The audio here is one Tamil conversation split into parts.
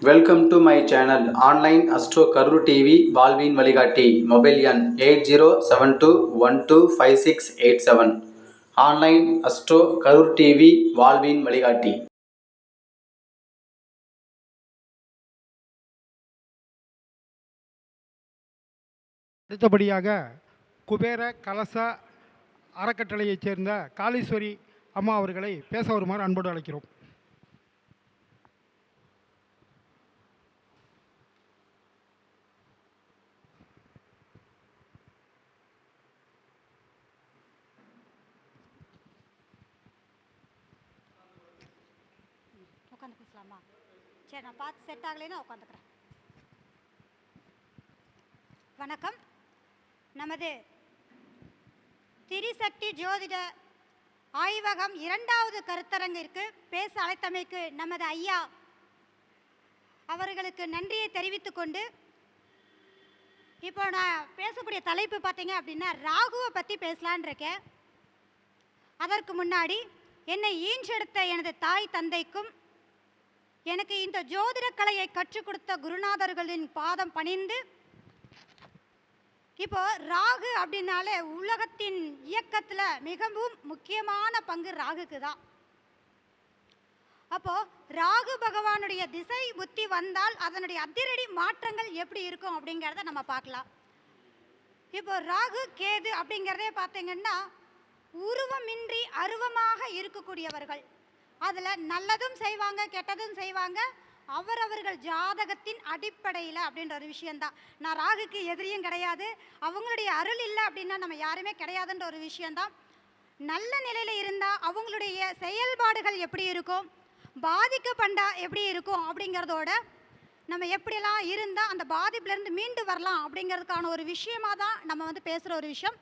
Welcome to my channel online astro Karur TV வாழ்வின் வழிகாட்டி மொபைல் எண் eight zero seven two one two five six eight seven online astro Karur TV வாழ்வின் வழிகாட்டி அடுத்தபடியாக குபேர கலச அறக்கட்டளையைச் சேர்ந்த காளீஸ்வரி அம்மா அவர்களை பேச வருமாறு அன்போடு அழைக்கிறோம். உட்காந்து பேசலாமா சரி நான் பார்த்து செட் ஆகலைன்னா உட்காந்துக்கிறேன். வணக்கம். நமது திரிசக்தி ஜோதிட ஆய்வகம் இரண்டாவது கருத்தரங்கிற்கு பேச அழைத்தமைக்கு நமது ஐயா அவர்களுக்கு நன்றியை தெரிவித்துக்கொண்டு இப்போ நான் பேசக்கூடிய தலைப்பு பார்த்தீங்க அப்படின்னா ராகுவை பற்றி பேசலான் இருக்கேன். அதற்கு முன்னாடி என்னை ஈன்றெடுத்த எனது தாய் தந்தைக்கும் எனக்கு இந்த ஜோதிட கலையை கற்றுக் கொடுத்த குருநாதர்களின் பாதம் பணிந்து இப்போ ராகு அப்படின்னாலே உலகத்தின் இயக்கத்தில் மிகவும் முக்கியமான பங்கு ராகுக்கு தான் அப்போ ராகு பகவானுடைய திசை புத்தி வந்தால் அதனுடைய அதிரடி மாற்றங்கள் எப்படி இருக்கும் அப்படிங்கிறத நம்ம பார்க்கலாம். இப்போ ராகு கேது அப்படிங்கிறதே பார்த்தீங்கன்னா உருவமின்றி அருவமாக இருக்கக்கூடியவர்கள். அதில் நல்லதும் செய்வாங்க கெட்டதும் செய்வாங்க. அவரவர்கள் ஜாதகத்தின் அடிப்படையில் அப்படின்ற ஒரு விஷயந்தான் நான் ராகுக்கு எதிரியும் கிடையாது. அவங்களுடைய அருள் இல்லை அப்படின்னா நம்ம யாருமே கிடையாதுன்ற ஒரு விஷயந்தான் நல்ல நிலையில் இருந்தால் அவங்களுடைய செயல்பாடுகள் எப்படி இருக்கும்? பாதிக்கப்பண்டா எப்படி இருக்கும் அப்படிங்கிறதோட நம்ம எப்படியெல்லாம் இருந்தால் அந்த பாதிப்புலேருந்து மீண்டு வரலாம் அப்படிங்கிறதுக்கான ஒரு விஷயமாக தான் நம்ம வந்து பேசுகிற ஒரு விஷயம்.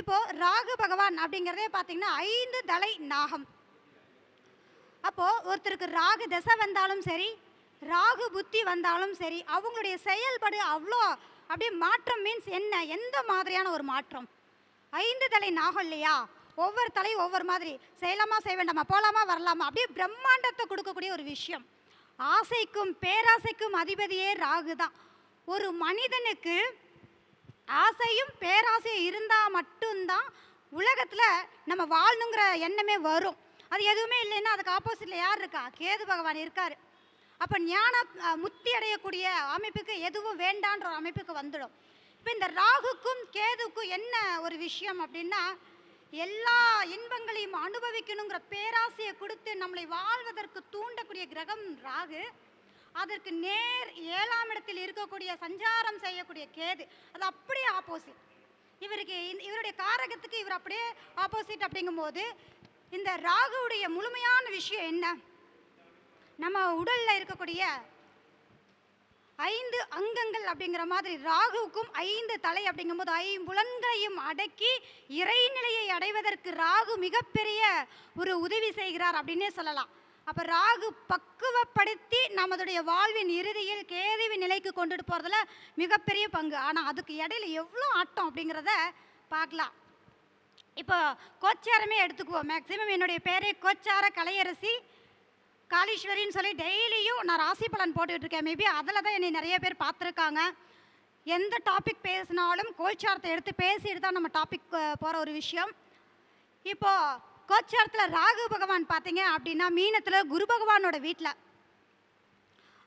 இப்போது ராகு பகவான் அப்படிங்கிறதே பார்த்தீங்கன்னா ஐந்து தலை நாகம். அப்போது ஒருத்தருக்கு ராகு தசை வந்தாலும் சரி ராகு புத்தி வந்தாலும் சரி அவங்களுடைய செயல்பாடு அவ்வளோ அப்படியே மாற்றம் மீன்ஸ் என்ன? எந்த மாதிரியான ஒரு மாற்றம்? ஐந்து தலை நாகம் இல்லையா? ஒவ்வொரு தலையும் ஒவ்வொரு மாதிரி. செய்யலாமா செய்ய வேண்டாமா? போகலாமா வரலாமா? அப்படியே பிரம்மாண்டத்தை கொடுக்கக்கூடிய ஒரு விஷயம். ஆசைக்கும் பேராசைக்கும் அதிபதியே ராகு தான். ஒரு மனிதனுக்கு ஆசையும் பேராசையும் இருந்தால் மட்டும்தான் உலகத்தில் நம்ம வாழணுங்கிற எண்ணமே வரும். அது எதுவுமே இல்லைன்னா அதுக்கு ஆப்போசிட்டில் யார் இருக்கா? கேது பகவான் இருக்கார். அப்போ ஞான முத்தி அடையக்கூடிய அமைப்புக்கு எதுவும் வேண்டான்ற ஒரு அமைப்புக்கு வந்துடும். இப்போ இந்த ராகுக்கும் கேதுக்கும் என்ன ஒரு விஷயம் அப்படின்னா எல்லா இன்பங்களையும் அனுபவிக்கணுங்கிற பேராசையை கொடுத்து நம்மளை வாழ்வதற்கு தூண்டக்கூடிய கிரகம் ராகு. அதற்கு நேர் ஏழாம் இடத்தில் இருக்கக்கூடிய சஞ்சாரம் செய்யக்கூடிய கேது. அது அப்படியே ஆப்போசிட். இவருக்கு இவருடைய காரகத்துக்கு இவர் அப்படியே ஆப்போசிட் அப்படிங்கும்போது இந்த ராகுவுடைய முழுமையான விஷயம் என்ன? நம்ம உடல்ல இருக்கக்கூடிய ஐந்து அங்கங்கள் அப்படிங்கிற மாதிரி ராகுவுக்கும் ஐந்து தலை அப்படிங்கும்போது ஐம்புலன்களையும் அடக்கி இறைநிலையை அடைவதற்கு ராகு மிகப்பெரிய ஒரு உதவி செய்கிறார் அப்படின்னே சொல்லலாம். அப்போ ராகு பக்குவப்படுத்தி நமதுடைய வாழ்வின் இறுதியில் கேதுவி நிலைக்கு கொண்டுட்டு போகிறதுல மிகப்பெரிய பங்கு. ஆனால் அதுக்கு இடையில எவ்வளோ ஆட்டம் அப்படிங்கிறத பார்க்கலாம். இப்போ கோச்சாரமே எடுத்துக்குவோம். மேக்ஸிமம் என்னுடைய பேரே கோச்சார கலையரசி காளீஸ்வரின்னு சொல்லி டெய்லியும் நான் ராசி பலன் போட்டுக்கிட்டு இருக்கேன். மேபி அதில் தான் என்னை நிறைய பேர் பார்த்துருக்காங்க. எந்த டாபிக் பேசினாலும் கோச்சாரத்தை எடுத்து பேசிட்டு தான் நம்ம டாபிக் போகிற ஒரு விஷயம். இப்போ கோச்சாரத்தில் ராகு பகவான் பார்த்தீங்க அப்படின்னா மீனத்தில் குரு பகவானோட வீட்டில்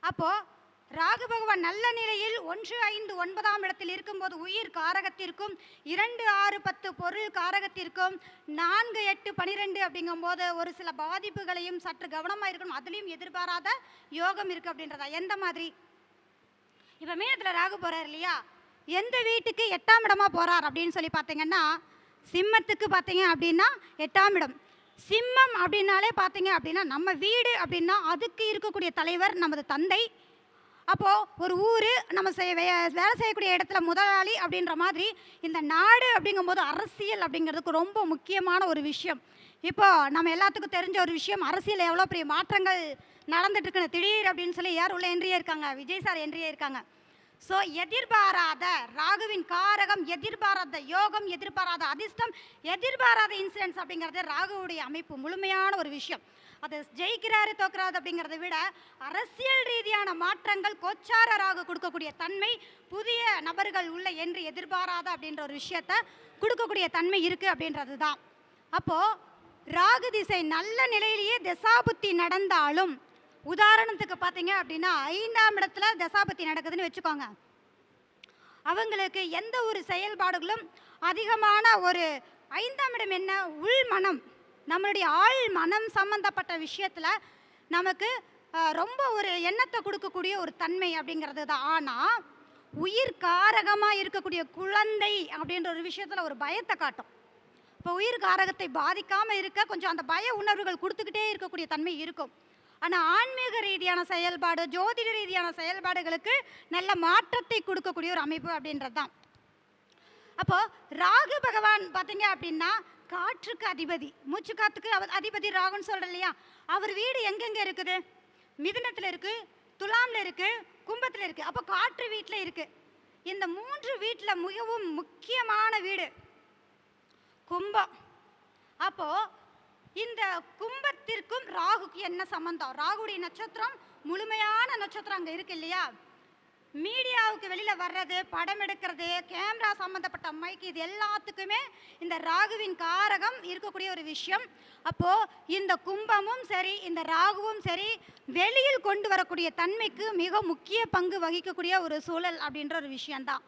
அப்போது ராகு பகவான் நல்ல நிலையில் ஒன்று ஐந்து ஒன்பதாம் இடத்தில் இருக்கும்போது உயிர் காரகத்திற்கும் இரண்டு ஆறு பத்து பொருள் காரகத்திற்கும் நான்கு எட்டு பனிரெண்டு அப்படிங்கும்போது ஒரு சில பாதிப்புகளையும் சற்று கவனமாக இருக்கணும். அதுலேயும் எதிர்பாராத யோகம் இருக்குது அப்படின்றதா? எந்த மாதிரி? இப்போ மீனத்தில் ராகு போகிறார் இல்லையா? எந்த வீட்டுக்கு எட்டாம் இடமா போகிறார் அப்படின்னு சொல்லி பார்த்தீங்கன்னா சிம்மத்துக்கு பார்த்தீங்க அப்படின்னா எட்டாம் இடம். சிம்மம் அப்படின்னாலே பார்த்தீங்க அப்படின்னா நம்ம வீடு அப்படின்னா அதுக்கு இருக்கக்கூடிய தலைவர் நமது தந்தை. அப்போது ஒரு ஊர் நம்ம செய்ய வே- வேலை செய்யக்கூடிய இடத்துல முதலாளி அப்படின்ற மாதிரி இந்த நாடு அப்படிங்கும்போது அரசியல் அப்படிங்கிறதுக்கு ரொம்ப முக்கியமான ஒரு விஷயம். இப்போது நம்ம எல்லாத்துக்கும் தெரிஞ்ச ஒரு விஷயம் அரசியல் எவ்வளோ பெரிய மாற்றங்கள் நடந்துட்டுருக்குன்னு திடீர் அப்படின்னு சொல்லி யார் உள்ள என்றியே இருக்காங்க? விஜய் சார் என்றியே இருக்காங்க. ஸோ எதிர்பாராத ராகுவின் காரகம் எதிர்பாராத யோகம் எதிர்பாராத அதிர்ஷ்டம் எதிர்பாராத இன்சிடென்ட்ஸ் அப்படிங்கிறது ராகுவுடைய அமைப்பு முழுமையான ஒரு விஷயம். அது ஜெயிக்கிறாரு தோக்கிறாரு அப்படிங்கிறத விட அரசியல் ரீதியான மாற்றங்கள் கோச்சாரராக கொடுக்கக்கூடிய தன்மை புதிய நபர்கள் உள்ள என்று எதிர்பாராத அப்படின்ற ஒரு விஷயத்த கொடுக்கக்கூடிய தன்மை இருக்குது அப்படின்றது தான் அப்போது ராகு திசை நல்ல நிலையிலேயே தசாபுத்தி நடந்தாலும் உதாரணத்துக்கு பார்த்தீங்க அப்படின்னா ஐந்தாம் இடத்துல தசாபுத்தி நடக்குதுன்னு வச்சுக்கோங்க. அவங்களுக்கு எந்த ஒரு செயல்பாடுகளும் அதிகமான ஒரு ஐந்தாம் இடம் என்ன? உள் மனம். நம்மளுடைய ஆள் மனம் சம்பந்தப்பட்ட விஷயத்தில் நமக்கு ரொம்ப ஒரு எண்ணத்தை கொடுக்கக்கூடிய ஒரு தன்மை அப்படிங்கிறது தான். ஆனால் உயிர் காரகமாக இருக்கக்கூடிய குழந்தை அப்படின்ற ஒரு விஷயத்தில் ஒரு பயத்தை காட்டும். இப்போ உயிர் காரகத்தை பாதிக்காமல் இருக்க கொஞ்சம் அந்த பய உணர்வுகள் கொடுத்துக்கிட்டே இருக்கக்கூடிய தன்மை இருக்கும். ஆனால் ஆன்மீக ரீதியான செயல்பாடு ஜோதிட ரீதியான செயல்பாடுகளுக்கு நல்ல மாற்றத்தை கொடுக்கக்கூடிய ஒரு அமைப்பு அப்படின்றது தான். அப்போது ராகு பகவான் பார்த்தீங்க அப்படின்னா காற்றுக்கு அதிபதி மூச்சு காத்துக்கு அவர் அதிபதி ராகுன்னு சொல்கிறேன் இல்லையா? அவர் வீடு எங்கெங்கே இருக்குது? மிதுனத்தில் இருக்குது துலாமில் இருக்குது கும்பத்தில் இருக்குது அப்போ காற்று வீட்டில் இருக்குது இந்த மூன்று வீட்டில் மிகவும் முக்கியமான வீடு கும்பம். அப்போ இந்த கும்பத்திற்கும் ராகுக்கு என்ன சம்பந்தம்? ராகுடைய நட்சத்திரம் முழுமையான நட்சத்திரம் அங்கே இருக்கு இல்லையா? மீடியாவுக்கு வெளியில் வர்றது படம் எடுக்கிறது கேமரா சம்மந்தப்பட்ட மைக் இது எல்லாத்துக்குமே இந்த ராகுவின் காரகம் இருக்கக்கூடிய ஒரு விஷயம். அப்போது இந்த கும்பமும் சரி இந்த ராகுவும் சரி வெளியில் கொண்டு வரக்கூடிய தன்மைக்கு மிக முக்கிய பங்கு வகிக்கக்கூடிய ஒரு சூழல் அப்படின்ற ஒரு விஷயந்தான்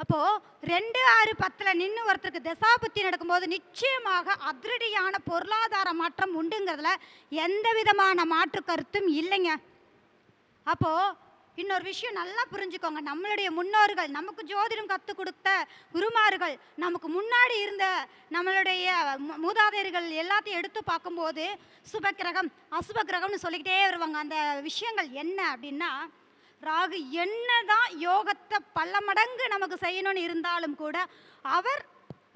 அப்போது ரெண்டு ஆறு பத்தில் நின்று ஒருத்தருக்கு தசாபுத்தி நடக்கும்போது நிச்சயமாக அதிரடியான பொருளாதார மாற்றம் உண்டுங்கிறதுல எந்த விதமான மாற்று கருத்தும் இல்லைங்க. அப்போது இன்னொரு விஷயம் நல்லா புரிஞ்சுக்கோங்க. நம்மளுடைய முன்னோர்கள் நமக்கு ஜோதிடம் கற்றுக் கொடுத்த குருமார்கள் நமக்கு முன்னாடி இருந்த நம்மளுடைய மூதாதையர்கள் எல்லாத்தையும் எடுத்து பார்க்கும்போது சுபக்கிரகம் அசுபக்கிரகம்னு சொல்லிக்கிட்டே வருவாங்க. அந்த விஷயங்கள் என்ன அப்படின்னா ராகு என்னதான் யோகத்தை பல மடங்கு நமக்கு செய்யணும்னு இருந்தாலும் கூட அவர்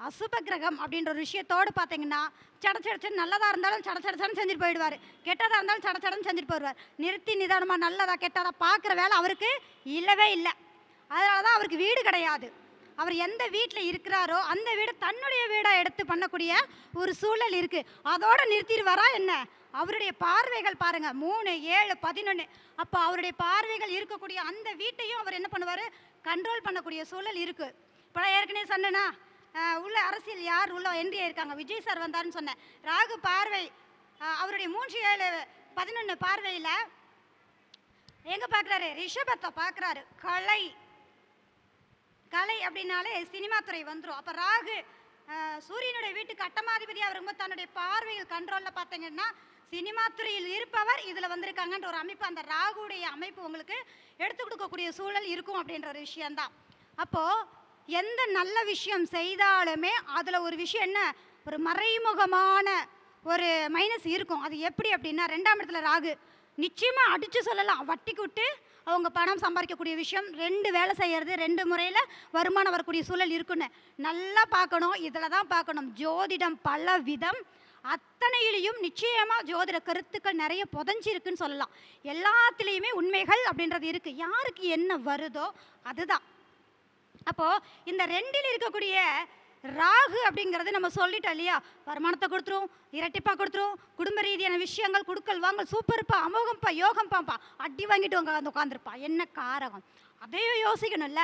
அசுப கிரகம் அப்படின்ற ஒரு விஷயத்தோடு பார்த்தீங்கன்னா சட சடச்சன் நல்லதாக இருந்தாலும் சட சடச்சன்னு செஞ்சுட்டு போயிடுவார். கெட்டதாக இருந்தாலும் சட சடன்னு செஞ்சுட்டு போயிடுவார். நிறுத்தி நிதானமாக நல்லதாக கெட்டதாக பார்க்குற வேலை அவருக்கு இல்லவே இல்லை. அதனால தான் அவருக்கு வீடு கிடையாது. அவர் எந்த வீட்டில் இருக்கிறாரோ அந்த வீடு தன்னுடைய வீடாக எடுத்து பண்ணக்கூடிய ஒரு சூழல் இருக்குது அதோடு நிறுத்திடுவாரா என்ன? அவருடைய பார்வைகள் பாருங்கள் மூணு ஏழு பதினொன்று அப்போ அவருடைய பார்வைகள் இருக்கக்கூடிய அந்த வீட்டையும் அவர் என்ன பண்ணுவார்? கண்ட்ரோல் பண்ணக்கூடிய சூழல் இருக்குது இப்போ ஏற்கனவே சொன்னேன்னா உள்ள அரசியல் யார் உள்ள என்ட்ரி ஆயிருக்காங்க விஜய் சார் வந்தாருன்னு சொன்னேன். ராகு பார்வை அவருடைய மூன்று ஏழு பதினொன்று பார்வையில் எங்கே பார்க்குறாரு ரிஷபத்தை பார்க்குறாரு கலை கலை அப்படின்னாலே சினிமா துறை வந்துடும் அப்போ ராகு சூரியனுடைய வீட்டுக்கு கட்டமாதிபதியாக வரும்போது தன்னுடைய பார்வையில் கண்ட்ரோலில் பார்த்தீங்கன்னா சினிமா துறையில் இருப்பவர் இதில் வந்திருக்காங்கன்ற ஒரு அமைப்பு அந்த ராகுடைய அமைப்பு உங்களுக்கு எடுத்து கொடுக்கக்கூடிய சூழல் இருக்கும் அப்படின்ற ஒரு விஷயந்தான் அப்போது எந்த நல்ல விஷயம் செய்தாலுமே அதில் ஒரு விஷயம் என்ன? ஒரு மறைமுகமான ஒரு மைனஸ் இருக்கும். அது எப்படி அப்படின்னா ரெண்டாம் இடத்துல ராகு. நிச்சயமாக அடித்து சொல்லலாம். வட்டிக்கு விட்டு அவங்க பணம் சம்பாதிக்கக்கூடிய விஷயம் ரெண்டு வேலை செய்கிறது ரெண்டு முறையில் வருமானம் வரக்கூடிய சூழல் இருக்குன்னு. நல்லா பார்க்கணும். இதில் தான் பார்க்கணும். ஜோதிடம் பல விதம். அத்தனையிலையும் நிச்சயமாக ஜோதிட கருத்துக்கள் நிறைய புதஞ்சிருக்குன்னு சொல்லலாம். எல்லாத்துலேயுமே உண்மைகள் அப்படின்றது இருக்குது யாருக்கு என்ன வருதோ அதுதான். அப்போது இந்த ரெண்டில் இருக்கக்கூடிய ராகு அப்படிங்கிறது நம்ம சொல்லிட்டோம் இல்லையா? வருமானத்தை கொடுத்துரும் இரட்டிப்பாக கொடுத்துரும் குடும்ப ரீதியான விஷயங்கள் குடுக்கல் வாங்கல் சூப்பர்ப்பா அமோகம்ப்பா யோகம்ப்பாப்பா அடி வாங்கிட்டு உங்க உட்காந்துருப்பா என்ன காரகம்? அதையும் யோசிக்கணும்ல.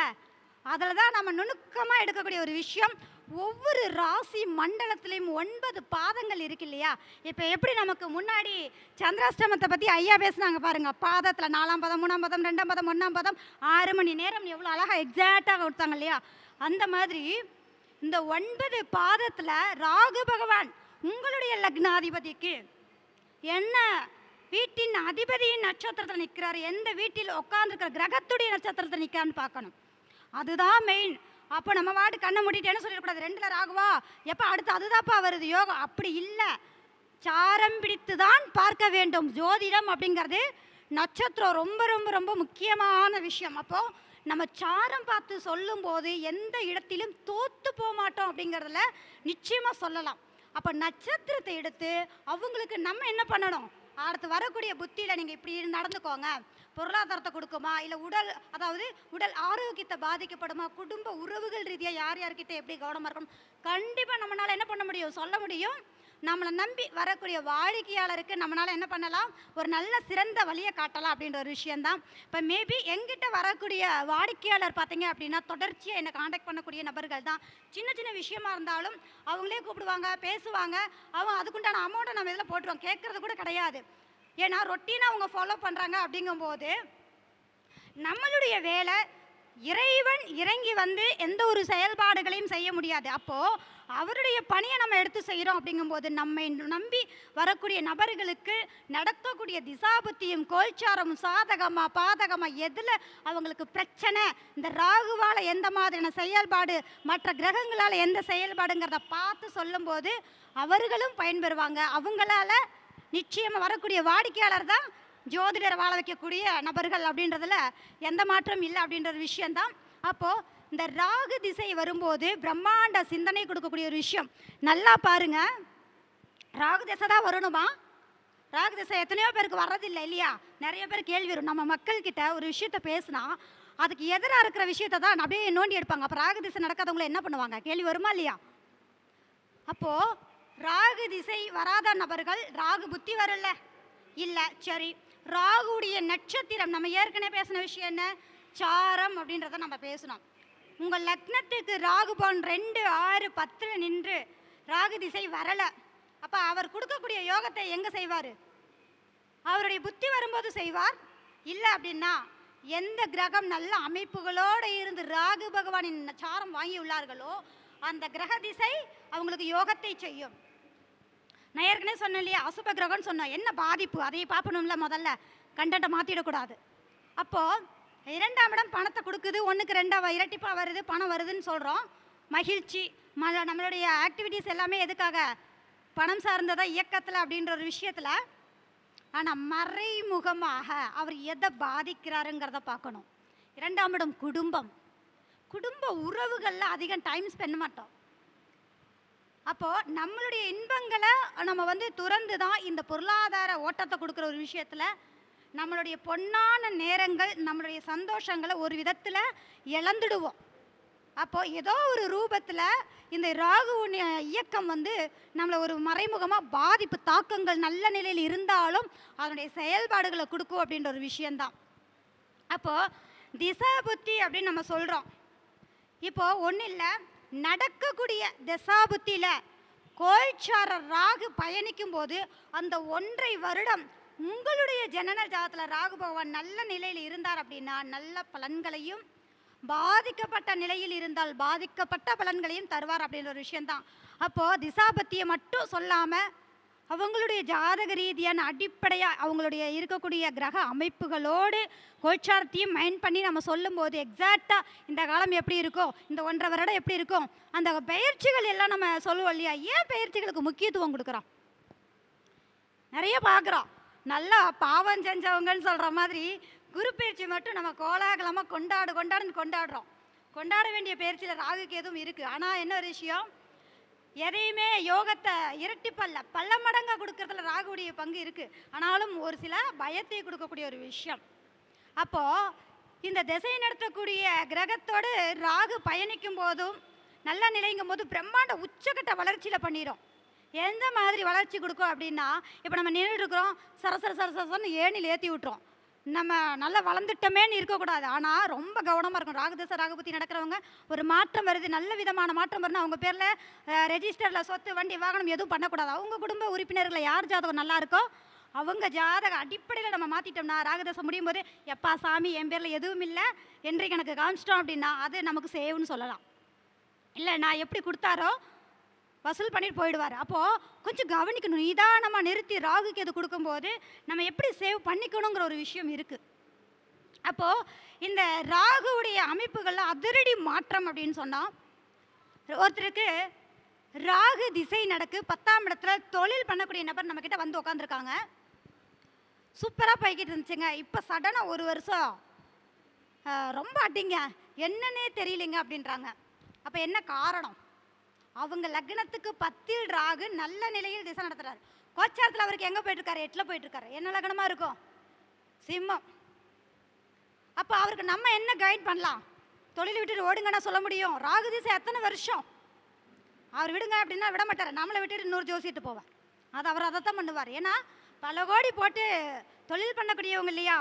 அதில் தான் நம்ம நுணுக்கமாக எடுக்கக்கூடிய ஒரு விஷயம் ஒவ்வொரு ராசி மண்டலத்திலையும் ஒன்பது பாதங்கள் இருக்கு இல்லையா? இப்போ எப்படி நமக்கு முன்னாடி சந்திராஷ்டமத்தை பற்றி ஐயா பேசுனாங்க பாருங்க. பாதத்தில் நாலாம் பதம் மூணாம் பதம் ரெண்டாம் பதம் ஒன்றாம் பதம் ஆறு மணி நேரம் எவ்வளோ அழகாக எக்ஸாக்டாக கொடுத்தாங்க இல்லையா? அந்த மாதிரி இந்த ஒன்பது பாதத்தில் ராகு பகவான் உங்களுடைய லக்னாதிபதிக்கு என்ன வீட்டின் அதிபதியின் நட்சத்திரத்தில் நிற்கிறாரு எந்த வீட்டில் உட்காந்துருக்கிற கிரகத்துடைய நட்சத்திரத்தில் நிற்கிறான்னு பார்க்கணும். அதுதான் மெயின் அப்போ நம்ம வாட்டு கண்ணை மூடிட்டு என்ன சொல்லிடக்கூடாது. ரெண்டில் ராகுவா? எப்போ அடுத்து அதுதான்ப்பா வருது. யோகம் அப்படி இல்லை. சாரம் பிடித்து தான் பார்க்க வேண்டும். ஜோதிடம் அப்படிங்கிறது நட்சத்திரம் ரொம்ப ரொம்ப ரொம்ப முக்கியமான விஷயம். அப்போது நம்ம சாரம் பார்த்து சொல்லும்போது எந்த இடத்திலும் தோற்று போக மாட்டோம் அப்படிங்கிறதுல நிச்சயமாக சொல்லலாம். அப்போ நட்சத்திரத்தை எடுத்து அவங்களுக்கு நம்ம என்ன பண்ணணும்? அடுத்து வரக்கூடிய புத்தியில் நீங்கள் இப்படி நடந்துக்கோங்க. பொருளாதாரத்தை கொடுக்குமா? இல்லை உடல் அதாவது உடல் ஆரோக்கியத்தை பாதிக்கப்படுமா? குடும்ப உறவுகள் ரீதியாக யார் யார்கிட்ட எப்படி கவனமாக இருக்கணும்? கண்டிப்பாக நம்மளால் என்ன பண்ண முடியும்? சொல்ல முடியும். நம்மளை நம்பி வரக்கூடிய வாடிக்கையாளருக்கு நம்மளால் என்ன பண்ணலாம்? ஒரு நல்ல சிறந்த வழியை காட்டலாம் அப்படின்ற ஒரு விஷயந்தான் இப்போ மேபி எங்கிட்ட வரக்கூடிய வாடிக்கையாளர் பார்த்தீங்க அப்படின்னா தொடர்ச்சியாக என்னை காண்டாக்ட் பண்ணக்கூடிய நபர்கள் தான் சின்ன சின்ன விஷயமா இருந்தாலும் அவங்களே கூப்பிடுவாங்க பேசுவாங்க. அவங்க அதுக்குண்டான அமௌண்ட்டை நம்ம இதில் போட்டுருவோம். கேட்குறது கூட கிடையாது. ஏன்னா ரொட்டீனாக அவங்க ஃபாலோ பண்ணுறாங்க அப்படிங்கும்போது நம்மளுடைய வேலை இறைவன் இறங்கி வந்து எந்த ஒரு செயல்பாடுகளையும் செய்ய முடியாது. அப்போது அவருடைய பணியை நம்ம எடுத்து செய்கிறோம் அப்படிங்கும்போது நம்மை நம்பி வரக்கூடிய நபர்களுக்கு நடக்கக்கூடிய திசாபுத்தியும் கோல்சாரமும் சாதகமாக பாதகமாக எதில் அவங்களுக்கு பிரச்சனை இந்த ராகுவால் எந்த மாதிரியான செயல்பாடு மற்ற கிரகங்களால் எந்த செயல்பாடுங்கிறத பார்த்து சொல்லும்போது அவர்களும் பயன்பெறுவாங்க. அவங்களால நிச்சயமாக வரக்கூடிய வாடிக்கையாளர் தான் ஜோதிடரை வாழ வைக்கக்கூடிய நபர்கள் அப்படின்றதுல எந்த மாற்றம் இல்லை அப்படின்ற ஒரு விஷயந்தான் அப்போது இந்த ராகு திசை வரும்போது பிரம்மாண்ட சிந்தனை கொடுக்கக்கூடிய ஒரு விஷயம். நல்லா பாருங்க. ராகு திசை தான் வரணுமா? ராகு திசை எத்தனையோ பேருக்கு வர்றதில்லை இல்லையா? நிறைய பேர் கேள்வி வரும். நம்ம மக்கள்கிட்ட ஒரு விஷயத்த பேசினா அதுக்கு எதிராக இருக்கிற விஷயத்தை தான் அப்படியே நோண்டி எடுப்பாங்க. அப்போ ராகு திசை நடக்காதவங்களை என்ன பண்ணுவாங்க? கேள்வி வருமா இல்லையா? அப்போது ராகு திசை வராத நபர்கள் ராகு புத்தி வரல. இல்லை சரி ராகுடைய நட்சத்திரம் நம்ம ஏற்கனவே பேசின விஷயம் என்ன? சாரம் அப்படின்றத நம்ம பேசணும் உங்கள் லக்னத்துக்கு ராகு பவன் ரெண்டு ஆறு பத்தில் நின்று ராகு திசை வரலை. அப்போ அவர் கொடுக்கக்கூடிய யோகத்தை எங்கே செய்வார்? அவருடைய புத்தி வரும்போது செய்வார். இல்லை அப்படின்னா எந்த கிரகம் நல்ல அமைப்புகளோடு இருந்து ராகு பகவானின் சாரம் வாங்கி உள்ளார்களோ அந்த கிரக திசை அவங்களுக்கு யோகத்தை செய்யும். நான் ஏற்கனவே சொன்னேன் இல்லையா அசுப கிரகம்னு சொன்னேன் என்ன பாதிப்பு? அதை பார்க்கணும்ல முதல்ல. கண்டென்ட்டை மாற்றிடக்கூடாது அப்போது இரண்டாம் இடம் பணத்தை கொடுக்குது ஒன்றுக்கு ரெண்டாக இரட்டிப்பாக வருது பணம் வருதுன்னு சொல்கிறோம் மகிழ்ச்சி. ம நம்மளுடைய ஆக்டிவிட்டீஸ் எல்லாமே எதுக்காக? பணம் சார்ந்ததாக இயக்கத்தில் அப்படின்ற ஒரு விஷயத்தில். ஆனால் மறைமுகமாக அவர் எதை பாதிக்கிறாருங்கிறத பார்க்கணும். இரண்டாம் இடம் குடும்பம். குடும்ப உறவுகளில் அதிகம் டைம் ஸ்பெண்ட் மாட்டோம். அப்போது நம்மளுடைய இன்பங்களை நம்ம வந்து துறந்து தான் இந்த பொருளாதார ஓட்டத்தை கொடுக்குற ஒரு விஷயத்தில் நம்மளுடைய பொன்னான நேரங்கள் நம்மளுடைய சந்தோஷங்களை ஒரு விதத்தில் இழந்துடுவோம். அப்போது ஏதோ ஒரு ரூபத்தில் இந்த ராகுவின் இயக்கம் வந்து நம்மளை ஒரு மறைமுகமாக பாதிப்பு தாக்கங்கள் நல்ல நிலையில் இருந்தாலும் அதனுடைய செயல்பாடுகளை கொடுக்கும் அப்படின்ற ஒரு விஷயந்தான் அப்போது திசா புத்தி அப்படின்னு நம்ம சொல்கிறோம் இப்போது ஒன்றும் இல்லை நடக்கக்கூடிய தசாபுத்தியில் கோல்சார ராகு பயணிக்கும் போது அந்த ஒன்றை வருடம் உங்களுடைய ஜனன ஜாதத்தில் ராகு பகவான் நல்ல நிலையில் இருந்தார் அப்படின்னா நல்ல பலன்களையும் பாதிக்கப்பட்ட நிலையில் இருந்தால் பாதிக்கப்பட்ட பலன்களையும் தருவார் அப்படின்ற ஒரு விஷயந்தான் அப்போது திசாபத்தியை மட்டும் சொல்லாமல் அவங்களுடைய ஜாதக ரீதியான அடிப்படையாக அவங்களுடைய இருக்கக்கூடிய கிரக அமைப்புகளோடு கோச்சாரத்தையும் மைண்ட் பண்ணி நம்ம சொல்லும்போது எக்ஸாக்டாக இந்த காலம் எப்படி இருக்கும் இந்த ஒன்றரை வருடம் எப்படி இருக்கும் அந்த பயிற்சிகள் எல்லாம் நம்ம சொல்லுவோம் இல்லையா? ஏன் பயிற்சிகளுக்கு முக்கியத்துவம் கொடுக்குறோம்? நிறைய பார்க்குறோம். நல்லா பாவம் செஞ்சவங்கன்னு சொல்கிற மாதிரி குரு பயிற்சி மட்டும் நம்ம கோலாகலமாக கொண்டாடு கொண்டாடுன்னு கொண்டாடுறோம். கொண்டாட வேண்டிய பயிற்சியில் ராகுக்கு எதுவும் இருக்குது ஆனால் என்ன ஒரு விஷயம்? எதையுமே யோகத்தை இரட்டிப்பல்ல. பல மடங்காக கொடுக்கறதுல ராகுடைய பங்கு இருக்குது ஆனாலும் ஒரு சில பயத்தை கொடுக்கக்கூடிய ஒரு விஷயம். அப்போது இந்த திசை நடத்தக்கூடிய கிரகத்தோடு ராகு பயணிக்கும் போதும் நல்ல நிலைங்கும் போது பிரம்மாண்ட உச்சக்கட்ட வளர்ச்சியில் பண்ணிடும் எந்த மாதிரி வளர்ச்சி கொடுக்கும் அப்படின்னா இப்போ நம்ம நின்றுட்டு இருக்கிறோம் சரசர சரசரன்னு ஏணியில் ஏற்றி விட்டுறோம் நம்ம நல்லா வளர்ந்துட்டோமேன்னு இருக்கக்கூடாது. ஆனால் ரொம்ப கவனமாக இருக்கும் ராகுதச ராகுபதி நடக்கிறவங்க ஒரு மாற்றம் வருது. நல்ல விதமான மாற்றம் வரும்னு அவங்க பேரில் ரெஜிஸ்டரில் சொத்து வண்டி வாகனம் எதுவும் பண்ணக்கூடாது. அவங்க குடும்ப உறுப்பினர்களை யார் ஜாதகம் நல்லா இருக்கோ அவங்க ஜாதக அடிப்படையில் நம்ம மாற்றிட்டோம்னா ராகுதசம் முடியும் போது எப்பா சாமி என் பேரில் எதுவும் இல்லை என்றைக்கு எனக்கு காமிச்சிட்டோம் அப்படின்னா அது நமக்கு சேவ்னு சொல்லலாம். இல்லை நான் எப்படி கொடுத்தாரோ வசூல் பண்ணிட்டு போயிடுவார். அப்போது கொஞ்சம் கவனிக்கணும். நிதானமாக நிறுத்தி ராகுக்கு எது கொடுக்கும்போது நம்ம எப்படி சேவ் பண்ணிக்கணுங்கிற ஒரு விஷயம் இருக்குது அப்போது இந்த ராகுவுடைய அமைப்புகளில் அதிரடி மாற்றம் அப்படின்னு சொன்னால் ஒருத்தருக்கு ராகு திசை நடக்கு பத்தாம் இடத்துல தொழில் பண்ணக்கூடிய நபர் நம்மக்கிட்ட வந்து உட்காந்துருக்காங்க சூப்பராக போய்கிட்டு இருந்துச்சுங்க. இப்போ சடனாக ஒரு வருஷம் ரொம்ப அடிங்க. என்னன்னே தெரியலைங்க அப்படின்றாங்க. அப்போ என்ன காரணம்? அவங்க லக்னத்துக்கு பத்தில் ராகு நல்ல நிலையில் திசை நடத்துறாரு. கோச்சாரத்தில் அவருக்கு எங்கே போயிட்டுருக்காரு? எட்டில் போயிட்டுருக்காரு. என்ன லக்னமாக இருக்கும்? சிம்மம். அப்போ அவருக்கு நம்ம என்ன கைட் பண்ணலாம்? தொழில் விட்டுட்டு ஓடுங்கன்னா சொல்ல முடியும். ராகு திசை எத்தனை வருஷம்? அவர் விடுங்க அப்படின்னா விட மாட்டார். நம்மளை விட்டுட்டு இன்னொரு ஜோசிட்டு போவேன் அது அவர் அதைத்தான் பண்ணுவார். ஏன்னா பல கோடி போட்டு தொழில் பண்ணக்கூடியவங்க இல்லையா?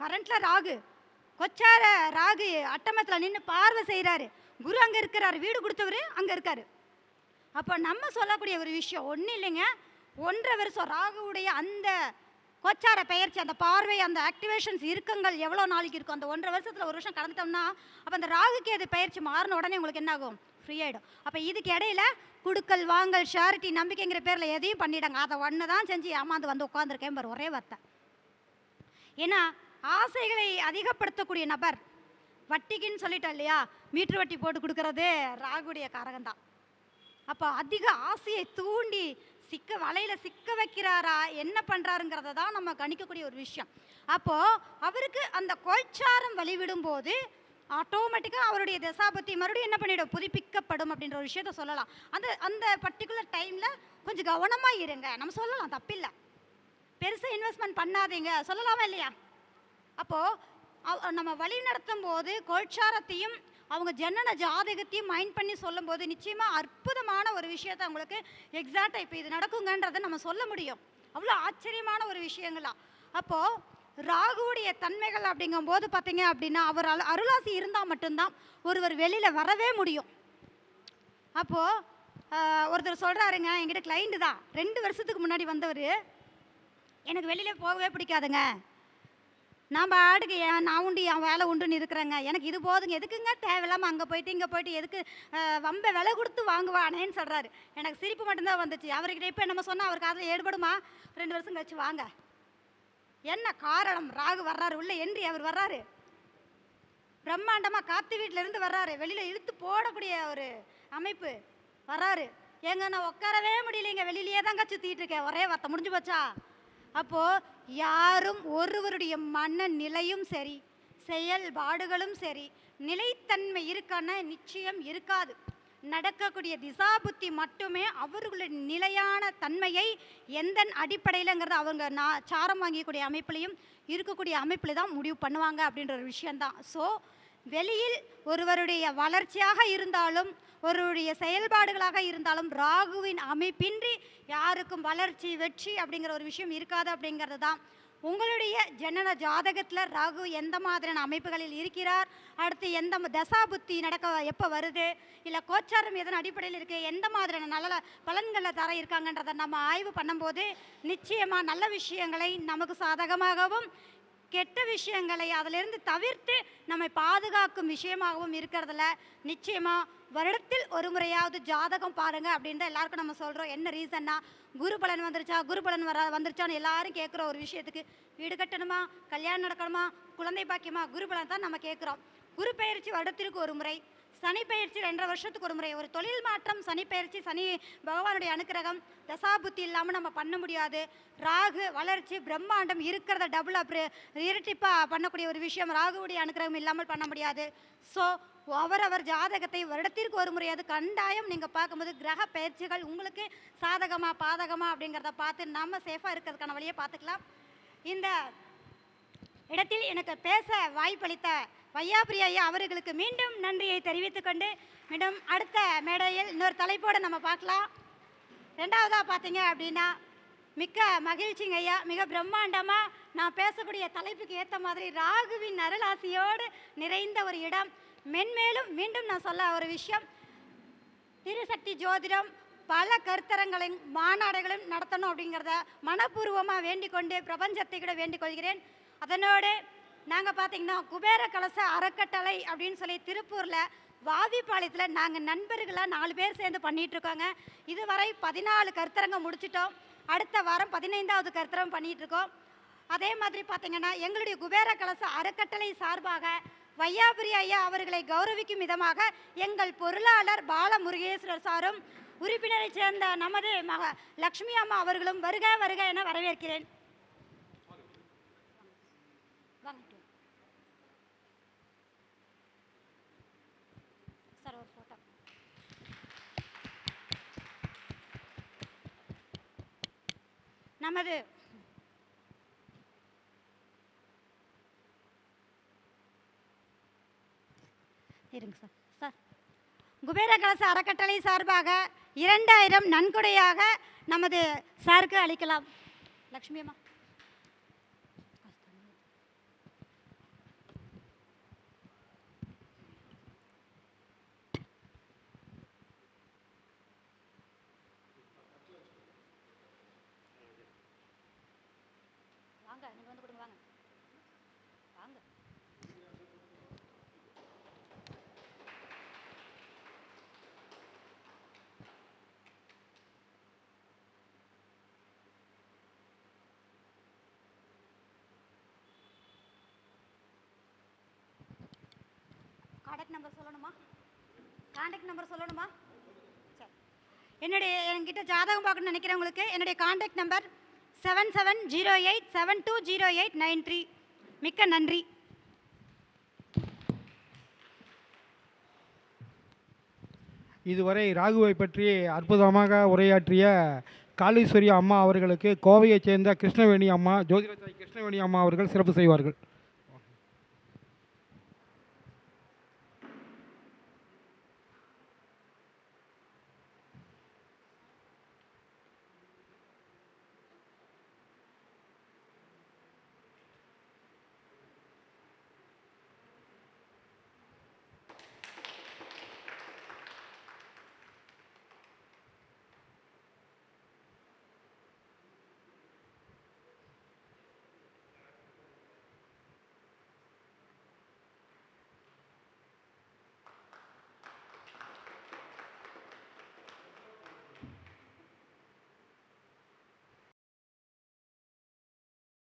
கரண்ட்டில் ராகு. கொச்சார ராகு அட்டமத்தில் நின்று பார்வை செய்கிறாரு குரு அங்கே இருக்கிறாரு வீடு கொடுத்தவர் அங்கே இருக்காரு. அப்போ நம்ம சொல்லக்கூடிய ஒரு விஷயம் ஒன்றும் இல்லைங்க. ஒன்றரை வருஷம் ராகுவுடைய அந்த கொச்சார பெயர்ச்சி அந்த பார்வை அந்த ஆக்டிவேஷன்ஸ் இருக்கங்கள் எவ்வளோ நாளைக்கு இருக்கும் அந்த ஒன்றரை வருஷத்தில் ஒரு வருஷம் கடந்துட்டோம்னா அப்போ அந்த ராகுக்கு அது பயிற்சி மாறின உடனே உங்களுக்கு என்ன ஆகும்? ஃப்ரீ ஆகிடும் அப்போ இதுக்கு இடையில குடுக்கல் வாங்கல் ஷாரிட்டி நம்பிக்கைங்கிற பேரில் எதையும் பண்ணிவிடுங்க அதை ஒன்று தான் செஞ்சு ஏமாந்து வந்து உட்காந்துருக்கேன் பாரு ஒரே வார்த்தை. ஏன்னா ஆசைகளை அதிகப்படுத்தக்கூடிய நபர் வட்டிக்குன்னு சொல்லிட்டோம் இல்லையா? மீட்ரு வட்டி போட்டு கொடுக்கறதே ராகுடைய காரகம்தான். அப்போ அதிக ஆசையை தூண்டி சிக்க வலையில் சிக்க வைக்கிறாரா என்ன பண்ணுறாருங்கிறத தான் நம்ம கணிக்கக்கூடிய ஒரு விஷயம். அப்போது அவருக்கு அந்த கோய்ச்சாரம் வழிவிடும் போது ஆட்டோமேட்டிக்காக அவருடைய தசாபத்தி மறுபடியும் என்ன பண்ணிவிடும் புதுப்பிக்கப்படும் அப்படின்ற ஒரு விஷயத்த சொல்லலாம். அந்த அந்த பர்டிகுலர் டைமில் கொஞ்சம் கவனமாக இருங்க. நம்ம சொல்லலாம் தப்பில்லை. பெருசாக இன்வெஸ்ட்மெண்ட் பண்ணாதீங்க. சொல்லலாமா இல்லையா? அப்போது நம்ம வழி நடத்தும் போது கோல்சாரத்தையும் அவங்க ஜனன ஜாதகத்தையும் மைண்ட் பண்ணி சொல்லும்போது நிச்சயமாக அற்புதமான ஒரு விஷயத்த அவங்களுக்கு எக்ஸாக்டாக இப்போ இது நடக்குங்கன்றதை நம்ம சொல்ல முடியும். அவ்வளோ ஆச்சரியமான ஒரு விஷயங்களா. அப்போது ராகுவுடைய தன்மைகள் அப்படிங்கும்போது பார்த்தீங்க அப்படின்னா அவர் அருளாசி இருந்தால் மட்டும்தான் ஒருவர் வெளியில் வரவே முடியும். அப்போது ஒருத்தர் சொல்கிறாருங்க என்கிட்ட கிளைண்ட்டு தான். ரெண்டு வருஷத்துக்கு முன்னாடி வந்தவர் எனக்கு வெளியில் போகவே பிடிக்காதுங்க. நான் பாட்டுக்கு என் நான் உண்டு என் வேலை உண்டுன்னு இருக்கிறேங்க. எனக்கு இது போதுங்க. எதுக்குங்க? தேவையில்லாமல் அங்கே போயிட்டு இங்கே போயிட்டு எதுக்கு வம்ப விலை கொடுத்து வாங்குவானேன்னு சொல்கிறாரு எனக்கு சிரிப்பு மட்டும்தான் வந்துச்சு. அவர்கிட்ட இப்போ நம்ம சொன்னால் அவர் காதில் ஏடுபடுமா? ரெண்டு வருஷம் கழிச்சு வாங்க. என்ன காரணம்? ராகு வர்றாரு. உள்ள என்றி அவர் வர்றாரு. பிரம்மாண்டமாக காத்து வீட்டில இருந்து வர்றாரு. வெளியில் இழுத்து போடக்கூடிய ஒரு அமைப்பு வர்றாரு. ஏங்க நான் உட்காரவே முடியலைங்க. வெளியிலேயே தாங்க சுற்றிட்டு இருக்கேன். ஒரே வார்த்தை. முடிஞ்சு போச்சா? அப்போது யாரும் ஒருவருடைய மன நிலையும் சரி செயல்பாடுகளும் சரி நிலைத்தன்மை இருக்கான நிச்சயம் இருக்காது. நடக்கக்கூடிய திசாபுத்தி மட்டுமே அவர்களுடைய நிலையான தன்மையை எந்த அடிப்படையிலங்கிறது அவங்க நான் சாரம் வாங்கக்கூடிய அமைப்புலையும் இருக்கக்கூடிய அமைப்பில் தான் முடிவு பண்ணுவாங்க அப்படின்ற ஒரு விஷயந்தான் ஸோ வெளியில் ஒருவருடைய வளர்ச்சியாக இருந்தாலும் ஒருவருடைய செயல்பாடுகளாக இருந்தாலும் ராகுவின் அமைப்பின்றி யாருக்கும் வளர்ச்சி வெற்றி அப்படிங்கிற ஒரு விஷயம் இருக்காது அப்படிங்கிறது தான். உங்களுடைய ஜனன ஜாதகத்தில் ராகு எந்த மாதிரியான அமைப்புகளில் இருக்கிறார்? அடுத்து எந்த தசா தசாபுத்தி நடக்க எப்போ வருது? இல்லை கோச்சாரம் எதன் அடிப்படையில் இருக்குது எந்த மாதிரியான நல்ல பலன்களை தர இருக்காங்கன்றதை நம்ம ஆய்வு பண்ணும்போது நிச்சயமாக நல்ல விஷயங்களை நமக்கு சாதகமாகவும் கெட்ட விஷயங்களை அதிலிருந்து தவிர்த்து நம்மை பாதுகாக்கும் விஷயமாகவும் இருக்கிறதுல நிச்சயமாக வருடத்தில் ஒரு முறையாவது ஜாதகம் பாருங்க அப்படின்ட்டு தான் எல்லாருக்கும் நம்ம சொல்கிறோம் என்ன ரீசன்னா குரு பலன் வந்துருச்சா குரு பலன் வர வந்துருச்சான்னு எல்லாரும் கேட்குற ஒரு விஷயத்துக்கு வீடு கட்டணுமா கல்யாணம் நடக்கணுமா குழந்தை பாக்கியமா குரு பலன் தான் நம்ம கேட்குறோம். குரு பயிற்சி வருடத்திற்கு ஒரு முறை சனி பயிற்சி ரெண்டரை வருஷத்துக்கு ஒரு முறை ஒரு தொழில் மாற்றம் சனி பயிற்சி சனி பகவானுடைய அனுக்கிரகம் தசாபுத்தி இல்லாமல் நம்ம பண்ண முடியாது. ராகு வளர்ச்சி பிரம்மாண்டம் இருக்கிறத டபுள் அப் இரட்டிப்பாக பண்ணக்கூடிய ஒரு விஷயம் ராகுவுடைய அனுக்கிரகம் இல்லாமல் பண்ண முடியாது. ஸோ அவரவர் ஜாதகத்தை வருடத்திற்கு ஒரு முறையாவது கண்டாயம் நீங்கள் பார்க்கும்போது கிரக பயிற்சிகள் உங்களுக்கு சாதகமாக பாதகமாக அப்படிங்கிறத பார்த்து நம்ம சேஃபாக இருக்கிறதுக்கான வழியை பார்த்துக்கலாம். இந்த இடத்தில் எனக்கு பேச வாய்ப்பளித்த வையாபிரியா ஐயா அவர்களுக்கு மீண்டும் நன்றியை தெரிவித்துக் கொண்டு மீண்டும் அடுத்த மேடையில் இன்னொரு தலைப்போடு நம்ம பார்க்கலாம். ரெண்டாவதாக பார்த்தீங்க அப்படின்னா மிக்க மகிழ்ச்சிங்க ஐயா. மிக பிரம்மாண்டமாக நான் பேசக்கூடிய தலைப்புக்கு ஏற்ற மாதிரி ராகுவின் அருளாசியோடு நிறைந்த ஒரு இடம் மென்மேலும் மீண்டும் நான் சொல்ல ஒரு விஷயம். திருசக்தி ஜோதிடம் பல கருத்தரங்களையும் மாநாடுகளும் நடத்தணும் அப்படிங்கிறத மனப்பூர்வமாக வேண்டிக் கொண்டு பிரபஞ்சத்தை கூட வேண்டிக் கொள்கிறேன் அதனோடு நாங்கள் பார்த்தீங்கன்னா குபேர கலச அறக்கட்டளை அப்படின்னு சொல்லி திருப்பூரில் வாவிப்பாளையத்தில் நாங்கள் நண்பர்களாக நாலு பேர் சேர்ந்து பண்ணிகிட்ருக்கோங்க இதுவரை பதினாலு கருத்தரங்கம் முடிச்சிட்டோம். அடுத்த வாரம் பதினைந்தாவது கருத்தரங்கம் பண்ணிகிட்ருக்கோம் அதே மாதிரி பார்த்திங்கன்னா எங்களுடைய குபேர கலச அறக்கட்டளை சார்பாக வையாபுரி ஐயா அவர்களை கௌரவிக்கும் விதமாக எங்கள் பொருளாளர் பாலமுருகேஸ்வரர் சாரும் உறுப்பினரைச் சேர்ந்த நமது மக லக்ஷ்மி அம்மா அவர்களும் வருக வருக என வரவேற்கிறேன். நமது இருங்க சார். சார் குபேர கலச அறக்கட்டளை சார்பாக இரண்டாயிரம் நன்கொடையாக நமது சாருக்கு அளிக்கலாம். லக்ஷ்மி அம்மா. காண்டாக்ட் நம்பர் சொல்லணுமா? காண்டாக்ட் நம்பர் சொல்லணுமா? சரி. என்னுடைய என்கிட்ட ஜாதகம் பார்க்கணும்னு நினைக்கிறவங்களுக்கு என்னுடைய contact number seven seven zero eight seven two zero eight nine three மிக்க நன்றி. இதுவரை ராகுவை பற்றி அற்புதமாக உரையாற்றிய காளீஸ்வரி அம்மா அவர்களுக்கு கோவையைச் சேர்ந்த கிருஷ்ணவேணி அம்மா ஜோதிடத்தாய் கிருஷ்ணவேணி அம்மா அவர்கள் சிறப்பு செய்வார்கள்.